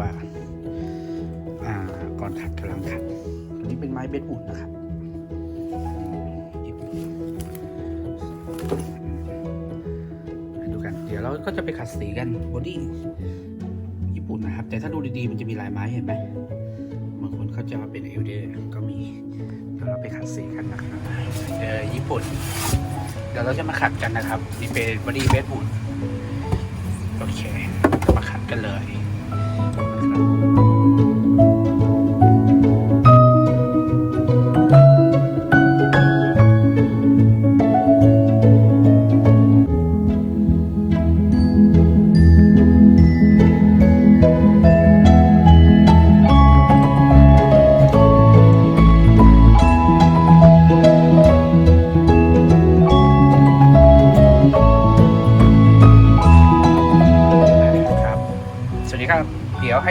ว่าก่อนขัดกำลังขัดตัวนี้เป็นไม้เบสบูดนะครับดูกัน เดี๋ยวเราก็จะไปขัดสีกันบอดี้ญี่ปุ่นนะครับ แต่ถ้าดูดีๆมันจะมีลายไม้เห็นไหมบางคนเขาจะมาเป็นเอลเดอร์ก็มีเดี๋ยวเราไปขัดสีกันนะครับเออญี่ปุ่น เดี๋ยวเราจะมาขัดกันนะครับ นี่เป็นบอดี้เบสบูดโอเคมาขัดกันเลย น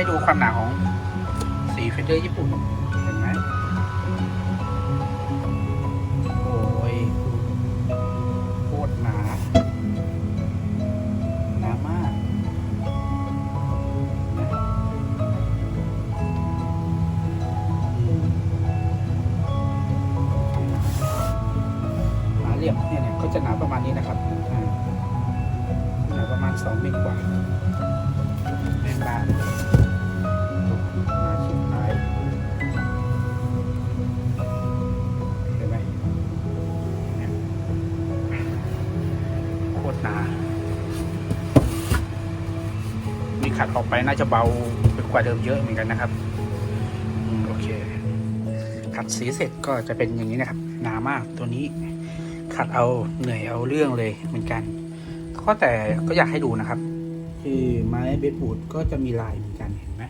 ดูความหนาของสีเฟเดอร์ญี่ปุ่น เห็นไหมโอ้ยโคตรหนาหนามากนะหนาเหลี่ยมเนี่ยเนี่ยก็จะหนาประมาณนี้นะครับหนาประมาณสองเมตรกว่าแม่บ้าน ขัดออกไปน่าจะเบากว่าเดิมเยอะเหมือนกันนะครับโอเค ขัดสีเสร็จก็จะเป็นอย่างนี้นะครับ หนามากตัวนี้ ขัดเอาเหนื่อยเอาเรื่องเลยเหมือนกันก็แต่ก็อยากให้ดูนะครับ คือไม้เบสบูดก็จะมีลายเหมือนกันเห็นไหม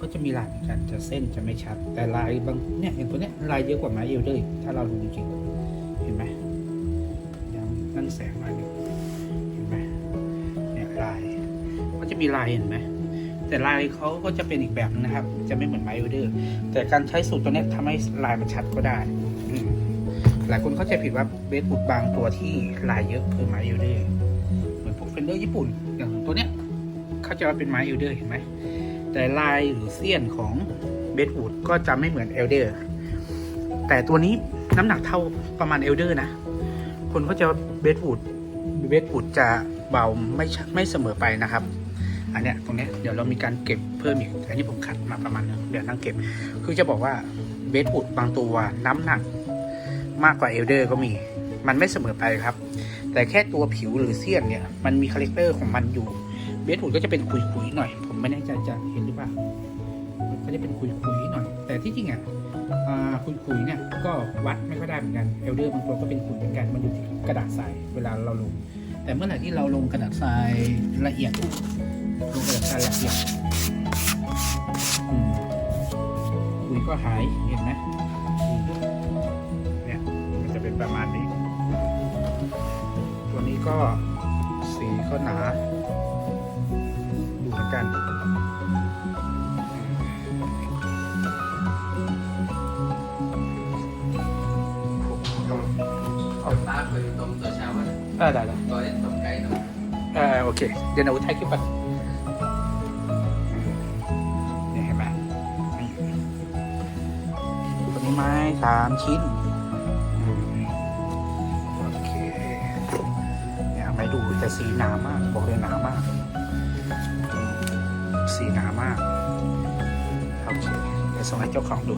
ก็จะมีลายเหมือนกันจะเส้นจะไม่ชัด แต่ลายบางเนี่ยอย่างตัวเนี้ยลายเยอะกว่าไม้เอลเดอร์ถ้าเราดูจริงเห็นไหมยังนั่นแสงมาอยู่ มีลายเห็นไหมแต่ลายเขาก็จะเป็นอีกแบบนะครับ จะไม่เหมือนไม้เอเดอร์ แต่การใช้สูตรตัวนี้ยทำให้ลายมันชัดก็ได้ หลายคนเข้าใจผิดว่าเบสบูดบางตัวที่ลายเยอะคือไม้เอเดอร์เหมือนพวกเฟนเดอร์ญี่ปุ่นอย่างตัวเนี้ยเขาจะว่าเป็นไม้เอเดอร์เห็นไหมแต่ลายหรือเสี้ยนของเบสวูดก็จะไม่เหมือนเอลเดอร์แต่ตัวนี้น้ำหนักเท่าประมาณเอลเดอร์นะ คนเขาจะเบสวูดเบสวูดจะเบาไม่ไม่เสมอไปนะครับ อันเนี้ยตรงเนี้ยเดี๋ยวเรามีการเก็บเพิ่มอีกอันนี้ผมขัดมาประมาณนึงเดี๋ยวนั่งเก็บ คือจะบอกว่าเบสวูดบางตัวน้ำหนักมากกว่าเอลเดอร์ก็มี มันไม่เสมอไปครับ แต่แค่ตัวผิวหรือเสี้ยนเนี่ย มันมีคาแรคเตอร์ของมันอยู่ เบสวูดก็จะเป็นขุยๆหน่อย ผมไม่แน่ใจจะเห็นหรือเปล่ามันก็จะเป็นขุยๆหน่อย แต่ที่จริงอะอ่าขุยๆเนี่ยก็วัดไม่ค่อยได้เหมือนกันเอลเดอร์บางตัวก็เป็นขุยเหมือนกันมันอยู่ที่กระดาษทรายเวลาเราลง แต่เมื่อไหร่ที่เราลงกระดาษทรายละเอียด ลงกระดาษทรายละเอียดอืมขุยก็หายเห็นไหมอืมเนี่ยมันจะเป็นประมาณนี้ ตัวนี้ก็สีก็หนา ดูเหมือนกันตาเคยตรงตัวเช้าว่าเออได้ได้ตัวนี้ตรงไกลหน่อยเออโอเค เดี๋ยวเราถ่ายคลิปก่อน ไม้สามชิ้นโอเคเนี่ยไม้ดูแต่สีหนามากบอกเลยหนามาก สีหนามากโอเคเดี๋ยวส่งให้เจ้าของดู